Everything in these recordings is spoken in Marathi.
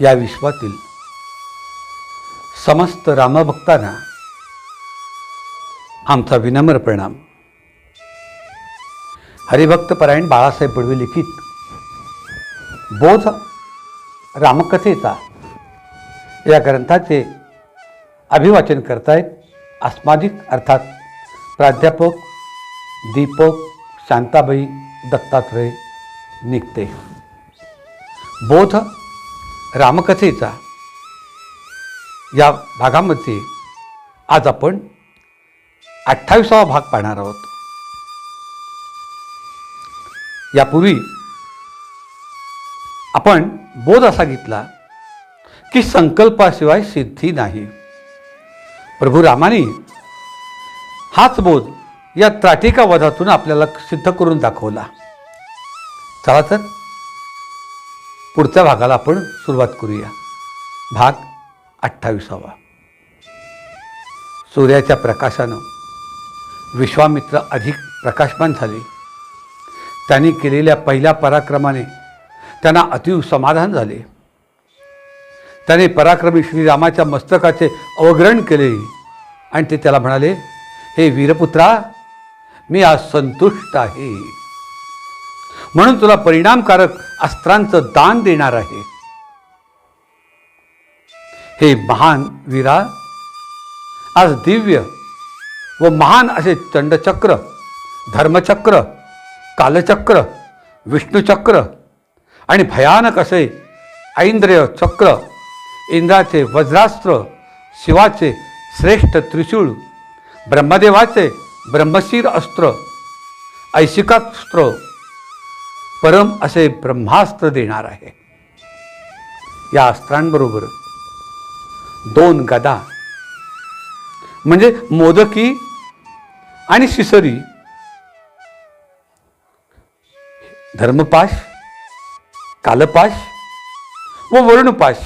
या विश्वातील समस्त रामभक्तांना आमचा विनम्र प्रणाम. हरिभक्त परायण बाळासाहेब बडवे लिखित बोध रामकथेचा या ग्रंथाचे अभिवाचन करतायत अस्मादिक अर्थात प्राध्यापक दीपक शांताबाई दत्तात्रय निघते बोध रामकथेचा या भागामध्ये आज आपण अठ्ठावीसावा भाग पाहणार आहोत. यापूर्वी आपण बोध असा घेतला की संकल्पाशिवाय सिद्धी नाही. प्रभू रामाने हाच बोध या त्राटिका वधातून आपल्याला सिद्ध करून दाखवला. चला तर पुढच्या भागाला आपण सुरुवात करूया. भाग अठ्ठावीसावा. सूर्याच्या प्रकाशानं विश्वामित्र अधिक प्रकाशमान झाले. त्यांनी केलेल्या पहिल्या पराक्रमाने त्यांना अतिव समाधान झाले. त्याने पराक्रमी श्रीरामाच्या मस्तकाचे अवग्रहण केले आणि ते त्याला म्हणाले हे वीरपुत्रा मी आज संतुष्ट आहे. म्हणून तुला परिणामकारक अस्त्रांचं दान देणार आहे. हे महान वीरा आज दिव्य व महान असे चंडचक्र धर्मचक्र कालचक्र विष्णुचक्र आणि भयानक असे ऐंद्रिय चक्र इंद्राचे वज्रास्त्र शिवाचे श्रेष्ठ त्रिशूळ ब्रह्मदेवाचे ब्रह्मशीर अस्त्र ऐशिकास्त्र परम असे ब्रह्मास्त्र देणार आहे. या अस्त्रांबरोबर दोन गदा म्हणजे मोदकी आणि शिसरी धर्मपाश कालपाश व वरुणपाश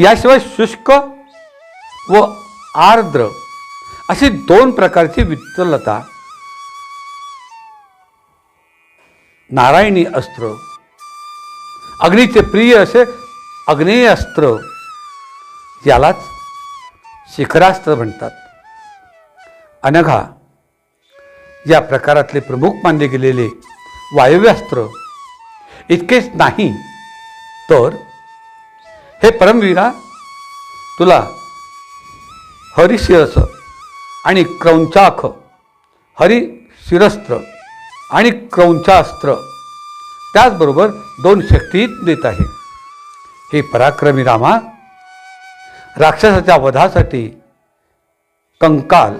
याशिवाय शुष्क व आर्द्र अशी दोन प्रकारची वित्तलता नारायणी अस्त्र. अग्नीचे प्रिय असे अग्नेय अस्त्र. यालाच शिखरास्त्र म्हणतात. अनघा या प्रकारातले प्रमुख मानले गेलेले वायव्यास्त्र इतकेच नाही तर हे परमवीरा तुला हरिशिरस आणि क्रौंचाख हरिशिरस्त्र आणि क्रौंचास्त्र त्याचबरोबर दोन शक्ती देत आहे. हे पराक्रमी रामा राक्षसाच्या वधासाठी कंकाल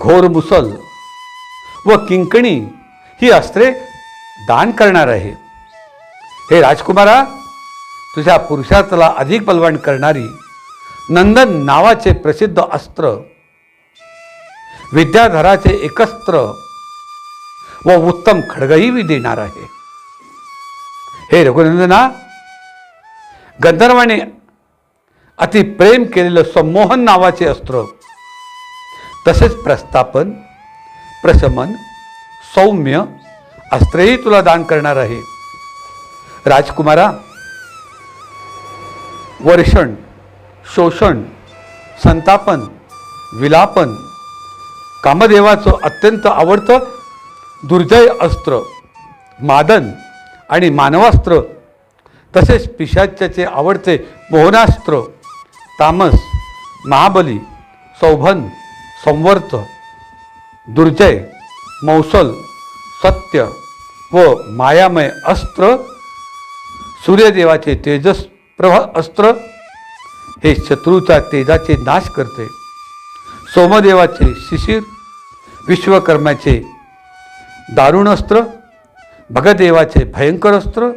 घोर मुसल व किंकणी ही अस्त्रे दान करणार आहे. हे राजकुमारा तुझ्या पुरुषार्थाला अधिक बलवान करणारी नंदन नावाचे प्रसिद्ध अस्त्र विद्याधराचे एकस्त्र व उत्तम खडगही मी देणार आहे. हे रघुनंदना गंधर्वाने अति प्रेम केलेलं संमोहन नावाचे अस्त्र तसेच प्रस्थापन प्रशमन सौम्य अस्त्रेही तुला दान करणार आहे. राजकुमारा वर्षण शोषण संतापन विलापन कामदेवाचं अत्यंत आवडतं दुर्जय अस्त्र मादन आणि मानवास्त्र तसेच पिशाच्याचे आवडते मोहनास्त्र तामस महाबली सौभन संवर्त दुर्जय मौसल सत्य व मायामय अस्त्र सूर्यदेवाचे तेजस्प्रभ अस्त्र हे शत्रूचा तेजाचे नाश करते. सोमदेवाचे शिशिर विश्वकर्माचे दारुण अस्त्र भगदेवाचे भयंकर अस्त्र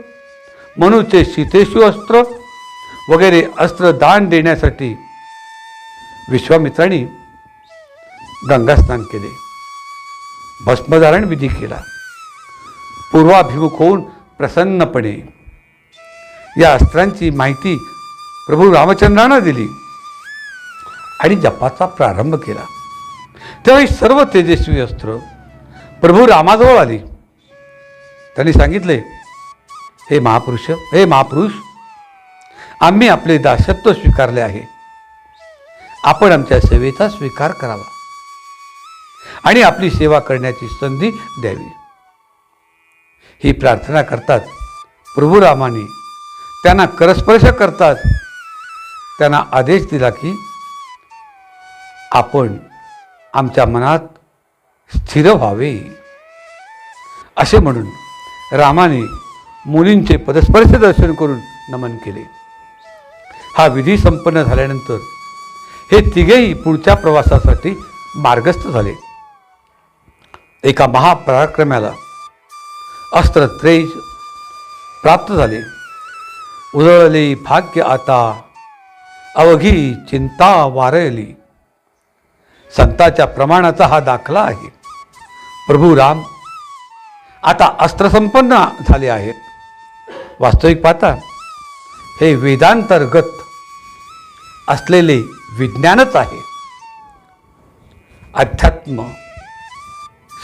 मनुचे सीतेशु अस्त्र वगैरे अस्त्र दान देण्यासाठी विश्वामित्रांनी गंगास्नान केले. भस्मधारण विधी केला. पूर्वाभिमुख होऊन प्रसन्नपणे या अस्त्रांची माहिती प्रभू रामचंद्रांना दिली आणि जपाचा प्रारंभ केला. त्यावेळी सर्व तेजस्वी अस्त्र प्रभू रामाजवळ आली. त्यांनी सांगितले हे महापुरुष हे महापुरुष आम्ही आपले दासत्व स्वीकारले आहे. आपण आमच्या सेवेचा स्वीकार करावा आणि आपली सेवा करण्याची संधी द्यावी. ही प्रार्थना करतात प्रभू रामाने. त्यांना करस्पर्श करतात. त्यांना आदेश दिला की आपण आमच्या मनात स्थिर व्हावे असे म्हणून रामाने मुलींचे पदस्पर्श दर्शन करून नमन केले. हा विधी संपन्न झाल्यानंतर हे तिघेही पुढच्या प्रवासासाठी मार्गस्थ झाले. एका महापराक्रम्याला अस्त्रत्रेज प्राप्त झाले. उजळले भाग्य आता अवघी चिंता वारळली संताच्या प्रमाणाचा हा दाखला आहे. प्रभू राम आता अस्त्रसंपन्न झाले आहेत. वास्तविक पाहता हे वेदांतर्गत असलेले विज्ञानच आहे. अध्यात्म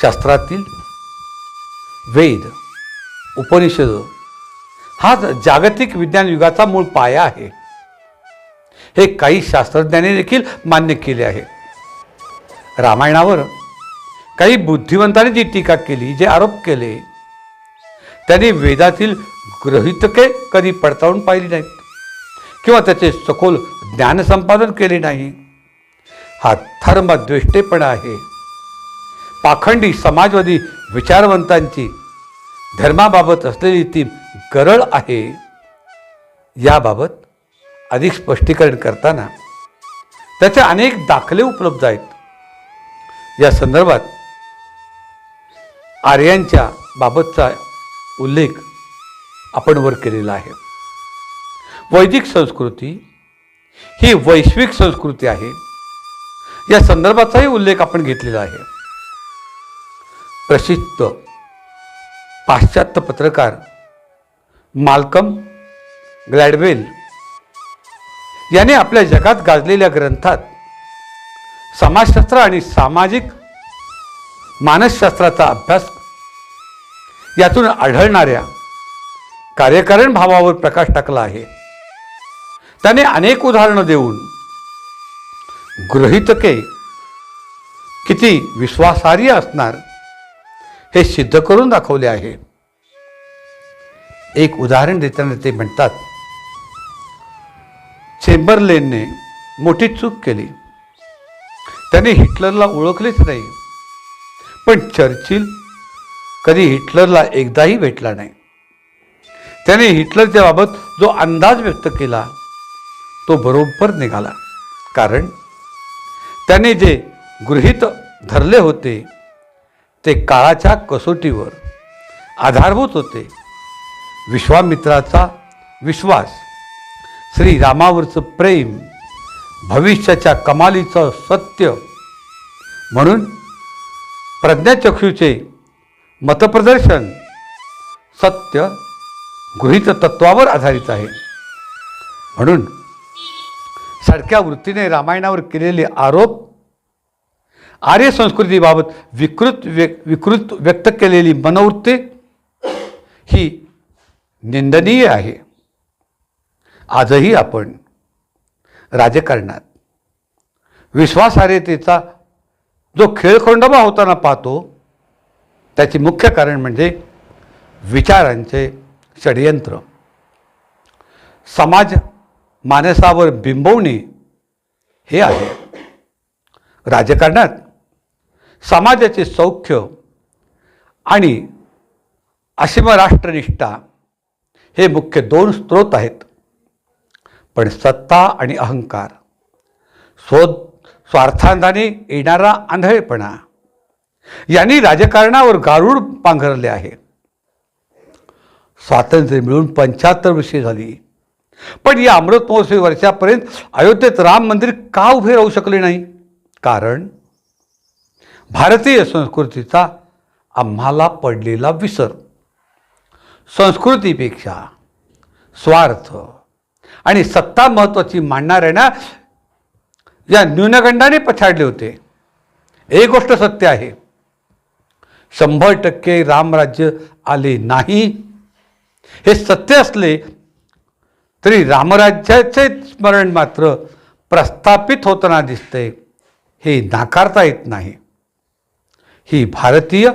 शास्त्रातील वेद उपनिषद हाच जागतिक विज्ञान युगाचा मूळ पाया आहे. हे काही शास्त्रज्ञांनी देखील मान्य केले आहे. रामायणावर काही बुद्धिवंतांनी जी टीका केली जे आरोप केले त्यांनी वेदातील गृहितके कधी पडताळून पाहिली नाहीत. किंवा त्याचे सखोल ज्ञानसंपादन केले नाही. हा धर्मद्वेष्टेपणा आहे. पाखंडी समाजवादी विचारवंतांची धर्माबाबत असलेली ती गरळ आहे. याबाबत अधिक स्पष्टीकरण करताना त्याचे अनेक दाखले उपलब्ध आहेत. या संदर्भात आर्यांच्या बाबतचा उल्लेख आपण वर केलेला आहे. वैदिक संस्कृती ही वैश्विक संस्कृती आहे. या संदर्भाचाही उल्लेख आपण घेतलेला आहे. प्रसिद्ध पाश्चात्य पत्रकार मालकम ग्लॅडवेल याने आपल्या जगात गाजलेल्या ग्रंथात समाजशास्त्र आणि सामाजिक मानसशास्त्राचा अभ्यास यातून आढळणाऱ्या कार्यकारण भावावर प्रकाश टाकला आहे. त्याने अनेक उदाहरणं देऊन गृहितके किती विश्वासार्ह असणार हे सिद्ध करून दाखवले आहे. एक उदाहरण देताना ते म्हणतात चेंबरलेनने मोठी चूक केली. त्याने हिटलरला ओळखलेच नाही. पण चर्चिल कधी हिटलरला एकदाही भेटला नाही. त्याने हिटलरच्या बाबत जो अंदाज व्यक्त केला तो बरोबर निघाला. कारण त्याने जे गृहीत धरले होते ते काळाच्या कसोटीवर आधारभूत होते. विश्वामित्राचा विश्वास श्रीरामावरचं प्रेम भविष्याच्या कमालीचं सत्य म्हणून प्रज्ञाचक्षूचे मतप्रदर्शन सत्य गृहीत तत्वावर आधारित आहे. म्हणून सारख्या वृत्तीने रामायणावर केलेले आरोप आर्य संस्कृतीबाबत विकृत व्य विकृत व्यक्त केलेली मनोवृत्ती ही निंदनीय आहे. आजही आपण राजकारणात विश्वासार्हतेचा जो खेळखंडोबा होताना पाहतो त्याचे मुख्य कारण म्हणजे विचारांचे षडयंत्र. समाज मानसावर बिंबवणे हे आहे. राजकारणात समाजाचे सौख्य आणि असीम राष्ट्रनिष्ठा हे मुख्य दोन स्रोत आहेत. पण सत्ता आणि अहंकार स्व स्वार्थांताने येणारा आंधळेपणा यांनी राजकारणावर गारूड पांघरले आहे. स्वातंत्र्य मिळून पंच्याहत्तर वर्षे झाली. पण या अमृत महोत्सवी वर्षापर्यंत अयोध्येत राम मंदिर का उभे राहू शकले नाही? कारण भारतीय संस्कृतीचा आम्हाला पडलेला विसर. संस्कृतीपेक्षा स्वार्थ आणि सत्ता महत्त्वाची मांडणाऱ्यांना या न्यूनगंडाने पछाडले होते. एक गोष्ट सत्य आहे. शंभर टक्के रामराज्य आले नाही. हे सत्य असले तरी रामराज्याचे स्मरण मात्र प्रस्थापित होताना दिसते. हे नाकारता येत नाही. ही भारतीय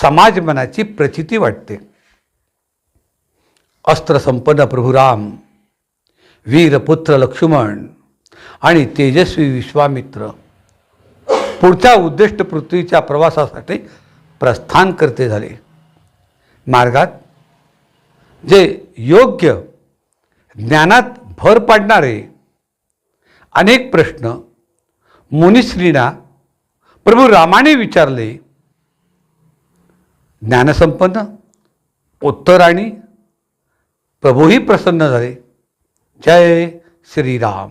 समाजमनाची प्रचिती वाटते. अस्त्रसंपन्न प्रभुराम वीरपुत्र लक्ष्मण आणि तेजस्वी विश्वामित्र पुढच्या उद्दिष्ट पृथ्वीच्या प्रवासासाठी प्रस्थान करते झाले. मार्गात जे योग्य ज्ञानात भर पाडणारे अनेक प्रश्न मुनिश्रींना प्रभू रामाने विचारले. ज्ञानसंपन्न उत्तराणी प्रभूही प्रसन्न झाले. जय श्रीराम.